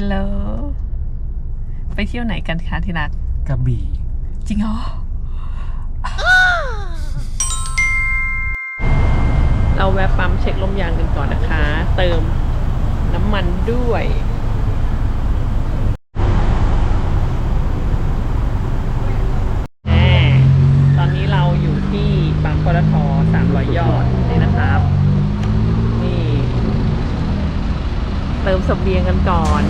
ฮัลโหล ไปเที่ยวไหนกันคะที่รัก กระบี่ จริงเหรอ เราแวะปั๊มเช็คลมยางกันก่อนนะคะ เติมน้ำมันด้วยแน่ตอนนี้เราอยู่ที่ปั๊มปตท300 ยอดนี่นะครับ นี่ เติมเสบียงกันก่อน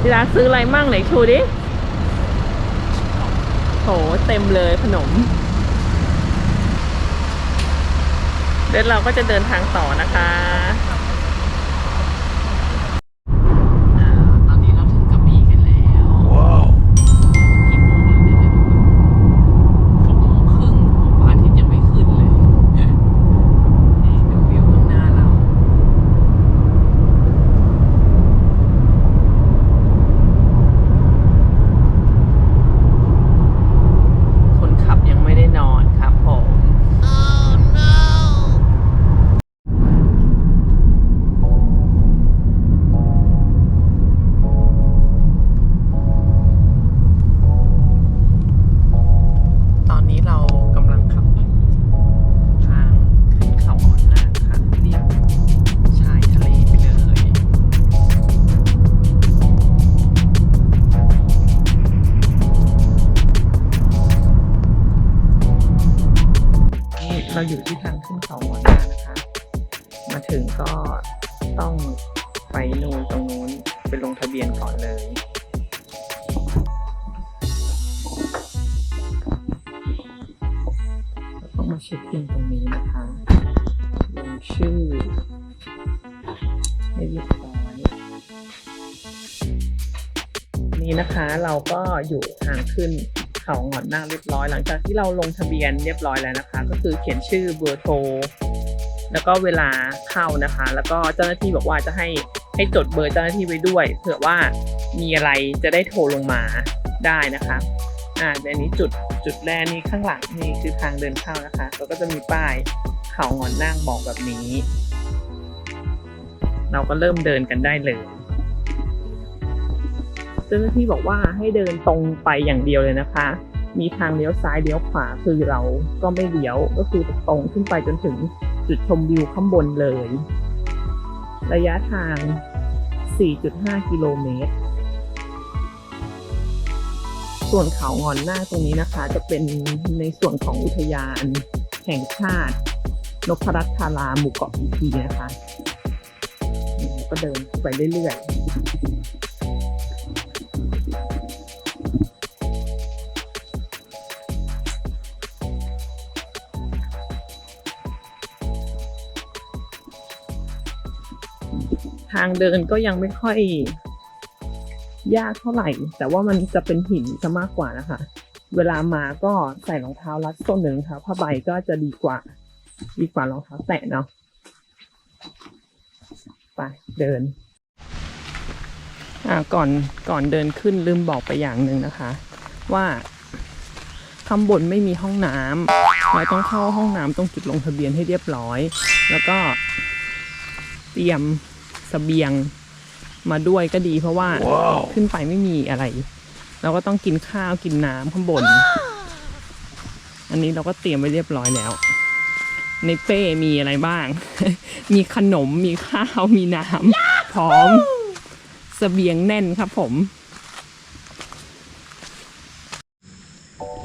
ที่ร้านซื้ออะไรมั่งไหนชูดิโหเต็มเลยขนมเดี๋ยวเราก็จะเดินทางต่อนะคะ ให้เรียบร้อย นี่นะคะเราก็อยู่ทางขึ้นเขาหงอนนาคเรียบร้อย หลังจากที่เราลงทะเบียนเรียบร้อยแล้วนะคะ ก็คือเขียนชื่อเบอร์โทรแล้วก็เวลาเข้านะคะ แล้วก็เจ้าหน้าที่บอกว่าจะให้ให้จดเบอร์เจ้าหน้าที่ไว้ด้วยเผื่อว่ามีอะไรจะได้โทรลงมาได้นะคะอ่าในนี้จุดจุดแรกนี่ข้างหลังนี่คือทางเดินเข้านะคะแล้วก็จะมีป้ายเขางอนนั่งบอกแบบนี้ เราก็เริ่มเดินกันได้เลยเจ้าหน้าที่บอกว่าให้เดินตรงไปอย่างเดียวเลยนะคะ มีทางเลี้ยวซ้ายเลี้ยวขวาคือเราก็ไม่เลี้ยวก็คือตรงขึ้นไปจนถึงจุดชมวิวข้างบนเลย ระยะทาง 4.5 กิโลเมตร ส่วนเขางอนหน้าตรงนี้นะคะ จะเป็นในส่วนของอุทยาน แห่งชาตินพรัตน์ธาราหมู่เกาะพีพีนะคะ ก็เดินไปเรื่อยๆ ทางเดินก็ยังไม่ค่อย ยากเท่าไหร่ แต่ว่ามันจะเป็นหินซะมากกว่านะคะ เวลามาก็ใส่รองเท้ารัดส้นหนึ่งค่ะผ้าใบก็จะดีกว่า ดีกว่ารองเท้าแตะเนาะ ไปเดินอ่าก่อนก่อนเดินขึ้นลืมบอกไปอย่างหนึ่งนะคะ ว่าข้างบนไม่มีห้องน้ำเราต้องเข้าห้องน้ำตรงจุดลงทะเบียนให้เรียบร้อย แล้วก็เตรียมเสบียงมาด้วยก็ดี เพราะว่าว้าวขึ้นไปไม่มีอะไร เราก็ต้องกินข้าวกินน้ำข้างบน อันนี้เราก็เตรียมไว้เรียบร้อยแล้ว ในเป้มีอะไรบ้าง มีขนมมีข้าวมีน้ำพร้อมเสบียงแน่นครับผม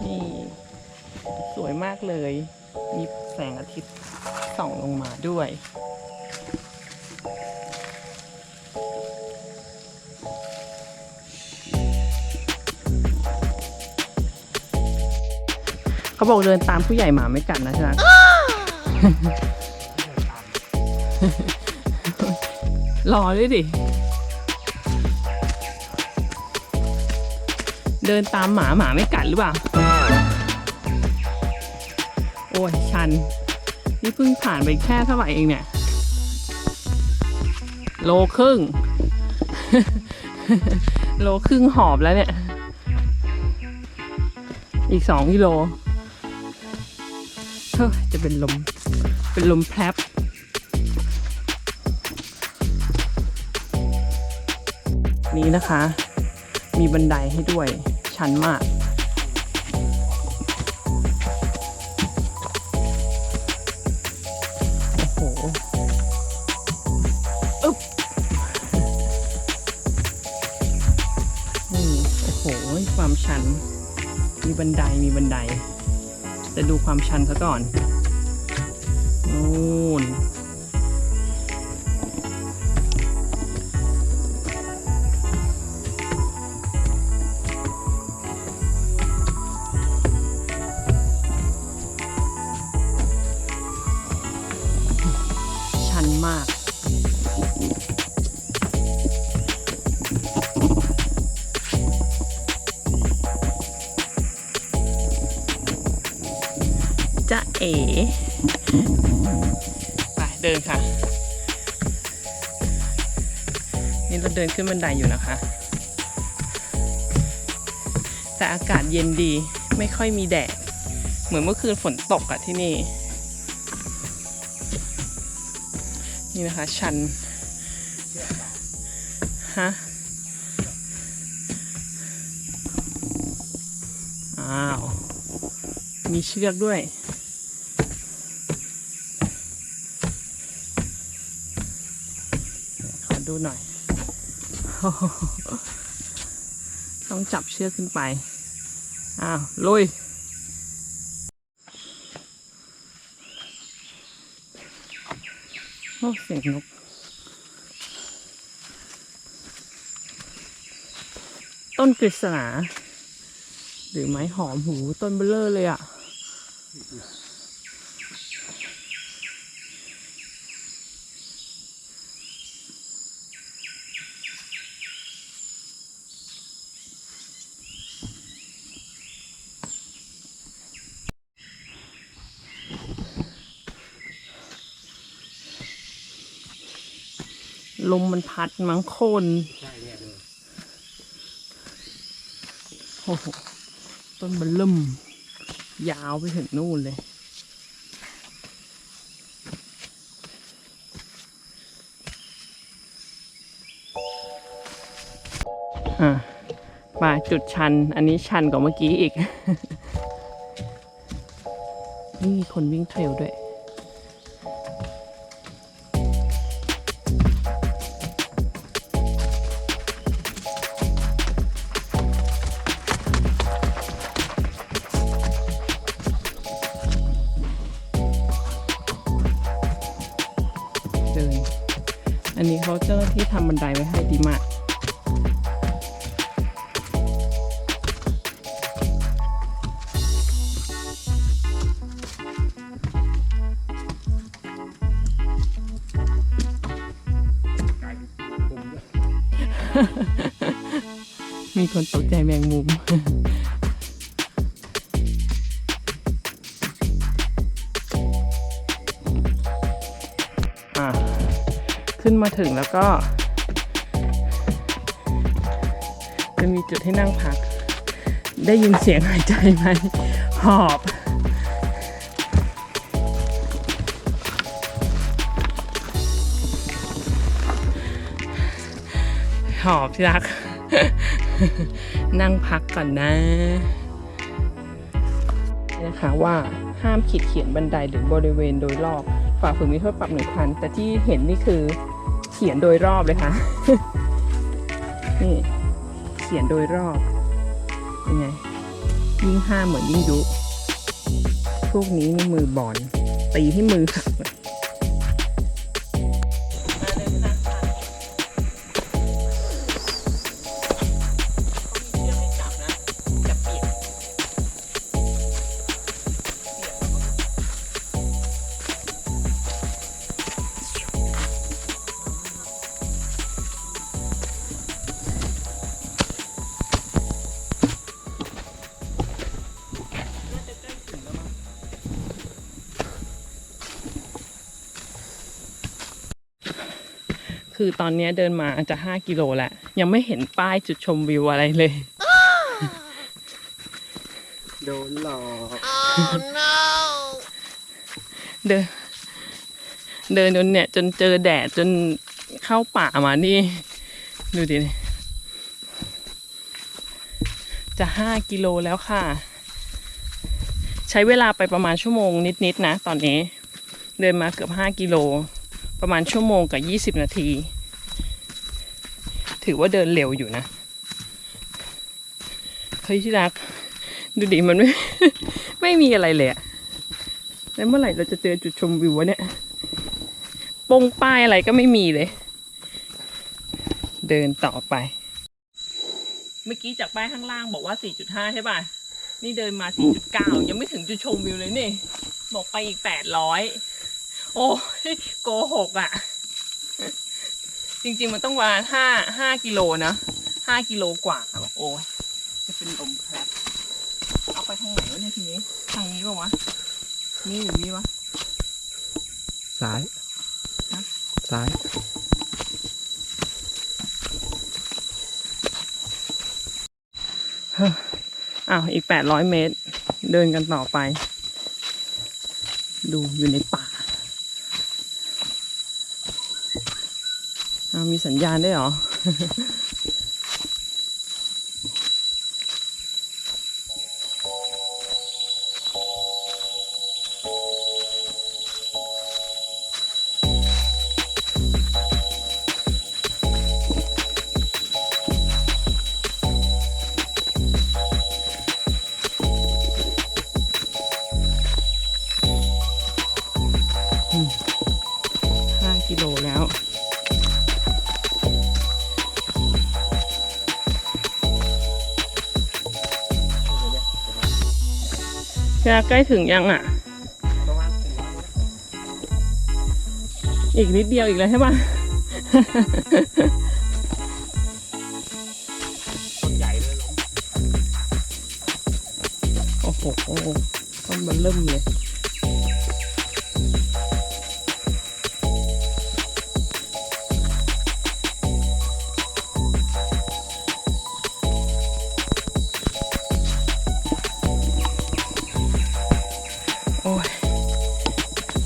นี่สวยมากเลย มีแสงอาทิตย์ส่องลงมาด้วยเขาบอกเดินตามผู้ใหญ่หมาไม่กัดนะใช่ไหม รอด้วยดิ เดินตามหมาหมาไม่กัดหรือเปล่า โอ้ยชัน นี่เพิ่งผ่านไปแค่เท่าไหร่เองเนี่ย โลครึ่ง โลครึ่งหอบแล้วเนี่ย อีกสองกิโล จะเป็นลม เป็นลมแพรบนี้นะคะ มีบันไดให้ด้วย ชันมาก โอ้โหอึ๊บนี่โอ้โห ความชัน มีบันไดมีบันได จะดูความชันซะก่อน นู่นชันมากจะเอ๋ ไปเดินค่ะ นี่เราเดินขึ้นบันไดอยู่นะคะ แต่อากาศเย็นดีไม่ค่อยมีแดด เหมือนเมื่อคืนฝนตกอะที่นี่ นี่นะคะ ชัน ฮะอ้าว มีเชือกด้วย ขอ ดูหน่อย ต้องจับเชือกขึ้นไป อ้าว ลุย โอ้ เสียงนกต้นกฤษณาหรือไม้หอมหูต้นเบลเลอร์เลยอะ่ะ ลมมันพัดมั้งโคนใช่เนี่ยเลยโอ้โหต้นมันเริ่มยาวไปถึงนู่นเลย อะมาจุดชัน อันนี้ชันกว่าเมื่อกี้อีก นี่มีคนวิ่งเทรลด้วย เขาเจ้าหน้าที่ทำบันไดไว้ให้ดีมาก ขึ้นมาถึงแล้วก็ จะมีจุดให้นั่งพัก ได้ยินเสียงหายใจไหม หอบหอบที่รัก นั่งพักก่อนนะนะคะว่าห้ามขีดเขียนบันไดหรือบริเวณโดยรอบฝ่าฝืนมีโทษปรับหนึ่งพันแต่ที่เห็นนี่คือ ขียนโดยรอบเลยค่ะ นี่ เขียนโดยรอบเป็นไง ยิ่งห้ามเหมือนยิ่งยุพวกนี้นี่มือบอลตีที่มือหักเลย ตอนเนี้ยเดินมาจะ5กิโลแล้วยังไม่เห็นป้ายจุดชมวิวอะไรเลย โดนหลอกเดิน เดินจนเนี่ย จนเจอแดดจนเข้าป่ามานี่ ดูดิจะ5กิโลแล้วค่ะ ใช้เวลาไปประมาณชั่วโมงนิดๆนะตอนนี้ เดินมาเกือบ5กิโลประมาณชั่วโมงกับ 20 นาที ถือว่าเดินเร็วอยู่นะเฮ้ยที่รัก ดูดิมันไม่ ไม่มีอะไรเลยอะแล้วเมื่อไหร่เราจะเจอจุดชมวิววะเนี่ยปงป้ายอะไรก็ไม่มีเลย เดินต่อไป เมื่อกี้จากป้ายข้างล่างบอกว่า 4.5 ใช่ป่ะ นี่เดินมา 4.9 ยังไม่ถึงจุดชมวิวเลยนี่ บอกไปอีก 800 โอ้ยโกหกอะ ริง ๆ มันต้องประมาณ5 5กิโลนะ5กิโลกว่าบอกโอ้ยจะเป็นลมแพรบเอาไปทางไหนวะเนี่ยทีนี้ ทางนี้ป่าวะนี่หรือนี่วะซ้ายฮะซ้ายอ้าวอีก800เมตร เดินกันต่อไป ดูอยู่ในป่าอ้าว มีสัญญาณได้เหรอ จะใกล้ถึงยังอะประมาณสี่ร้อยเมตรอีกนิดเดียวอีกแล้วใช่ปะต้นใหญ่เลยหลงโอ้โหต้นมันเริ่มเลย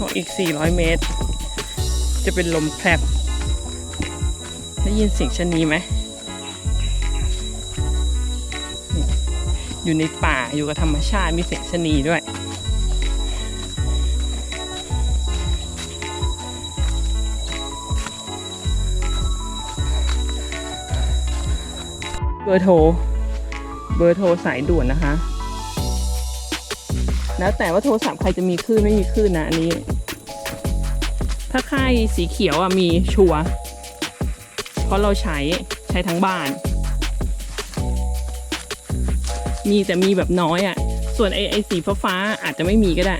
บอกอีก 400 เมตร จะเป็นลมแพรบได้ยินเสียงชะนีไหม อยู่ในป่าอยู่กับธรรมชาติมีเสียงชะนีด้วยเบอร์โทร เบอร์โทรสายด่วนนะคะ แล้วแต่ว่าโทรศัพท์ใครจะมีคลื่นไม่มีคลื่นนะอันนี้ ถ้าค่ายสีเขียวอะมีชัวเพราะเราใช้ใช้ทั้งบ้าน มีแต่มีแบบน้อยอะ ส่วนไอไอสีฟ้าๆอาจจะไม่มีก็ได้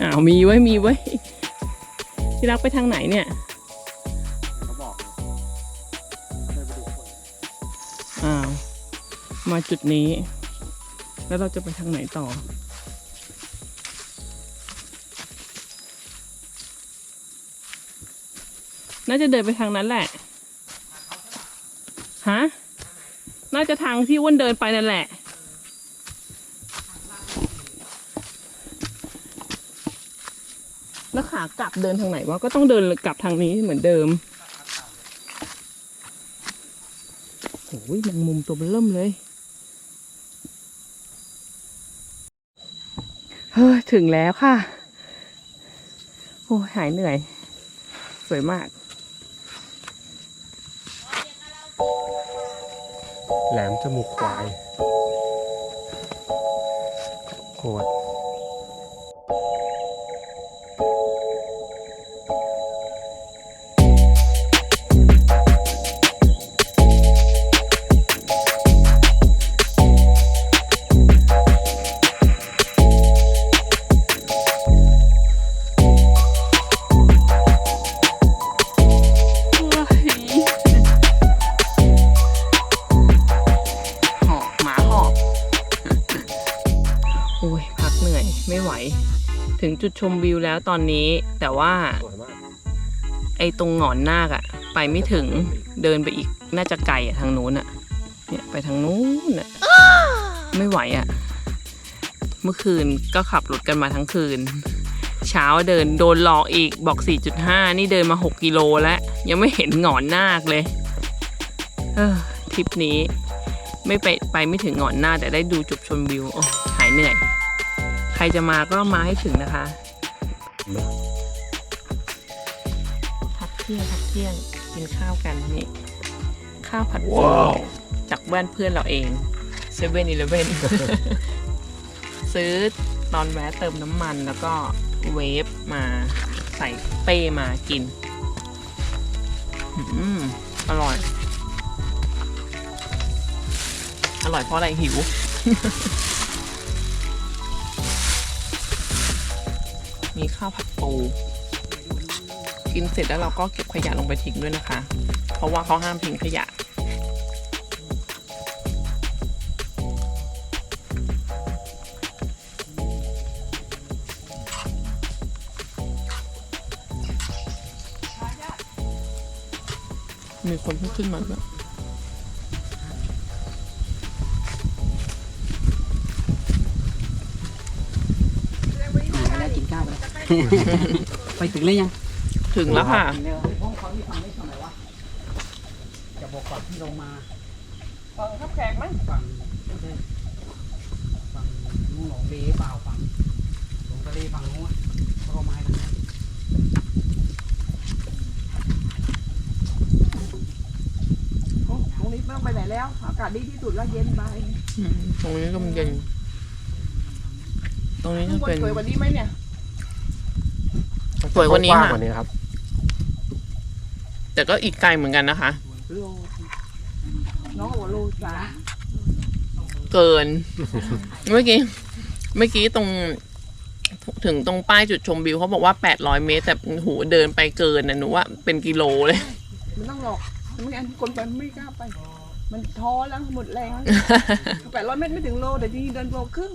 อ้าวมีไว้มีไว้ที่รักไปทางไหนเนี่ยอกเลยเดินไปดูคนอ้าวมาจุดนี้ แล้วเราจะไปทางไหนต่อ น่าจะเดินไปทางนั้นแหละ ฮะ น่าจะทางที่อ้วนเดินไปนั่นแหละ แล้วขากลับเดินทางไหนวะ ก็ต้องเดินกลับทางนี้เหมือนเดิมโอ้ยแมงมุมตัวเบิ่มเลย เฮ้ย ถึงแล้วค่ะ โอ้ยหายเหนื่อย สวยมาก แหลมจมูกควายโคตร จุดชมวิวแล้วตอนนี้ แต่ว่าสวยมากไอ้ตรงหงอนนาคอะไปไม่ถึงเดินไปอีกน่าจะไกลอะทางนู้นอะเนี่ยไปทางนู้นอะไม่ไหวอะเมื่อคืนก็ขับรถกันมาทั้งคืน เช้าเดินโดนหลอกอีกบอก 4.5 นี่เดินมา 6 กิโลแล้ว ยังไม่เห็นหงอนนาคเลยเออทริปนี้ ไม่ไปไปไม่ถึงหงอนน้าแต่ได้ดูจุดชมวิว โอ้หายเหนื่อย ใครจะมาก็มาให้ถึงนะคะพักเที่ยงพักเที่ยงกินข้าวกันนี่ข้าวผัดปูจากแว่นเพื่อนเราเองเซเว่นอีเลเว่นซื้อตอนแวะเติมน้ำมันแล้วก็เวฟมาใส่เป้มากินอืมอร่อย อร่อยเพราะอะไรหิว มีข้าวผัดปู กินเสร็จแล้วเราก็เก็บขยะลงไปทิ้งด้วยนะคะ เพราะว่าเขาห้ามทิ้งขยะมีคนเพิ่งขึ้นมาด้วย ไปถึงเลยยัง ถึงแล้วค่ะเร็วห้องเขาที่ฟังไม่ทำไมวะจะบอกก่อนที่ลงมาฟังครับแขกมั้งฝั่งไม่ใช่ฝั่งนู้นหนองเลเปล่าฝั่งหลงทะเลฝั่งนู้นเขาลงมาให้ตรงนี้โอ้ตรงนี้ไม่ต้องไปไหนแล้ว อากาศดีที่สุดแล้วเย็นไปตรงนี้ก็มันเย็นตรงนี้ข้าจะงบนเป็น สวยกว่านี้ไหมเนี่ย สวยกว่านี้ค่ะ กว่านี้ครับ แต่ก็อีกไกลเหมือนกันนะคะโลน้องบอกว่าโลสามเกิน เมื่อกี้ เมื่อกี้ตรงถึงตรงป้ายจุดชมวิวเขาบอกว่า 800 เมตร แต่หูเดินไปเกินนะหนูว่าเป็นกิโลเลย มันต้องหลอกไม่งั้นคนไปไม่กล้าไป มันท้อแล้วหมดแรงแล้วแปดร้อยเมตรไม่ถึงโลแต่ทีนี้เดินโลครึ่ง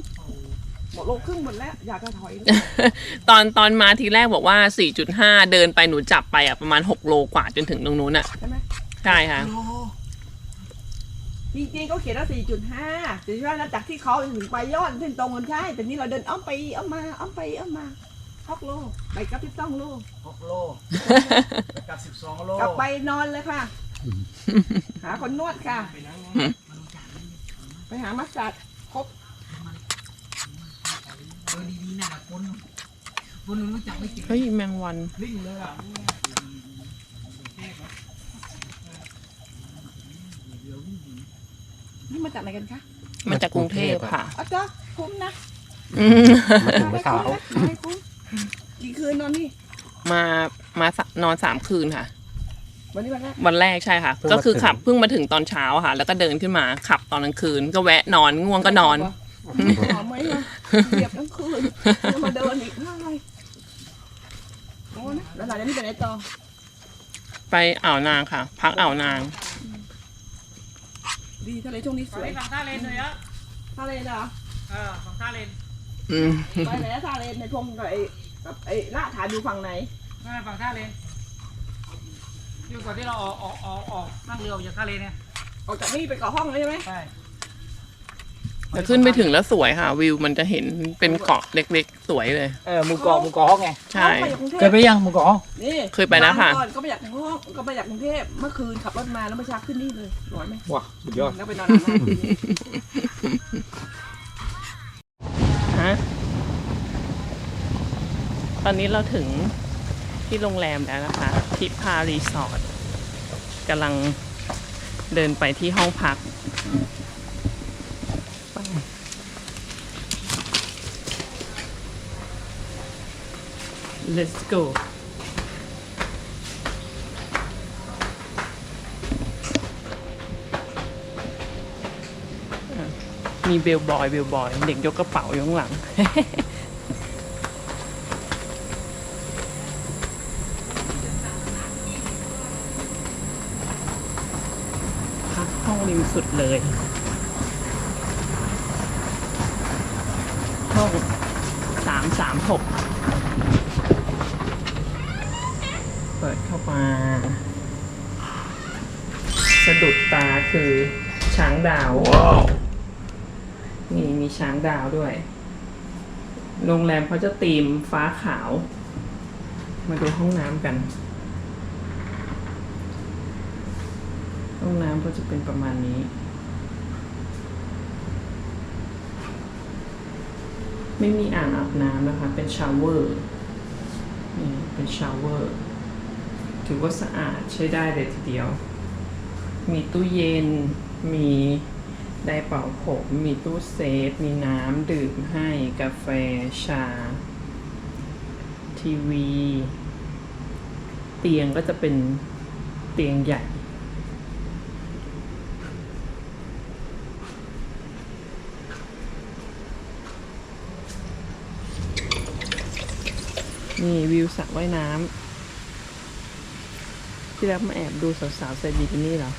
หมดโลครึ่งหมดแล้ว อยากจะถอยตอนตอนมาทีแรกบอกว่า 4.5 เดินไปหนูจับไปอะประมาณ 6 โลกว่าจนถึงตรงนู้นอะ ใช่ไหมใช่ค่ะ โลจริงๆเขาเขียนว่าสี่จุดห้าสี่จุดห้านะจากที่เขาถึงไปยอดเส้นตรงกันใช่ แต่นี่เราเดินอ้อมไปอ้อมมาอ้อมไปอ้อมมาหกโลไปกลับที่ต้องโลหกโลกับสิบสองโลกลับไปนอนเลยค่ะ หาคนนวดค่ะ ไปหามัสซัดครบ เออดีๆนะคนคนนึงรู้จักไม่กินเฮ้ยแมงวันลิ่งเลยอะนี่มาจากไหนกันคะมาจากกรุงเทพค่ะอ๋อจ้าคุ้มนะอืมมาถึงไม่ขาวมาให้คุ้มกี่คืนนอนนี่ มามาสะนอนสามคืนค่ะ วันนี้วันแรกวันแรกใช่ค่ะเพิ่งมาก็คือถึงขับเพิ่งมาถึงตอนเช้าค่ะ แล้วก็เดินขึ้นมาขับตอนกลางคืน ก็แวะนอนง่วงก็นอนหอมไหมอะ เหยียบทั้งคืนจะมาเดินอีกง่ายโอ้นะแล้วหลังจากนี้ไปไหนต่อไปอ่าวนางค่ะ พักอ่าวนาง ดีทะเลช่วงนี้สวย ฝั่งท่าเลนเลยอะทะเลเหรอเออฝั่งท่าเลนอืมไปไหนนะทะเลในพงกับไอ้กับไอ้ละฐานอยู่ฝั่งไหนนั่นฝั่งท่าเลนอยู่ก่อนที่เราออกออกออกออกนั่งเรือออกจากท่าเลนเนี่ยออกจากนี่ไปเกาะห้องเลยใช่ไหมใช่ แต่ขึ้นไปถึงแล้วสวยค่ะ วิวมันจะเห็นเป็นเกาะเล็กๆ สวยเลย เออหมูกรอบหมูกรอบไงใช่เขาไปจากกรุงเทเคยพไปยังหมูกรอบนี่เคยไปแล้วค่ะ ก่อนก็ไปจากห้องก็ไปจากกรุงเทพเมื่อคืนขับรถมาแล้วเมื่อเช้าขึ้นนี่เลยร้อยไหมว้าสุดยอดแล้วไปนอนหลับหน้าคืนนี้ฮะตอนนี้เราถึงที่โรงแรมแล้วนะคะ ทิพารีสอร์ทกำลังเดินไปที่ห้องพัก Let's go มีเบลบอยเบลบอย เด็กยกกระเป๋าอยู่ข้างหลัง พักห้องริมสุดเลยห้องสามสามหก มา สะดุดตาคือช้างดาว wow. นี่มีช้างดาวด้วย โรงแรมเขาจะตีมฟ้าขาว มาดูห้องน้ำกัน ห้องน้ำก็จะเป็นประมาณนี้ ไม่มีอ่างอาบน้ำนะคะ เป็นชาวเวอร์ นี่เป็นชาวเวอร์ ถือว่าสะอาดใช้ได้เลยทีเดียว มีตู้เย็น มีไดร์เป่าผม มีตู้เซฟ มีน้ำดื่มให้กาแฟชา ทีวี เตียงก็จะเป็นเตียงใหญ่นี่วิวสระว่ายน้ำ ที่แล้วมาแอบดูสาวๆใส่บิกินี่เหรอ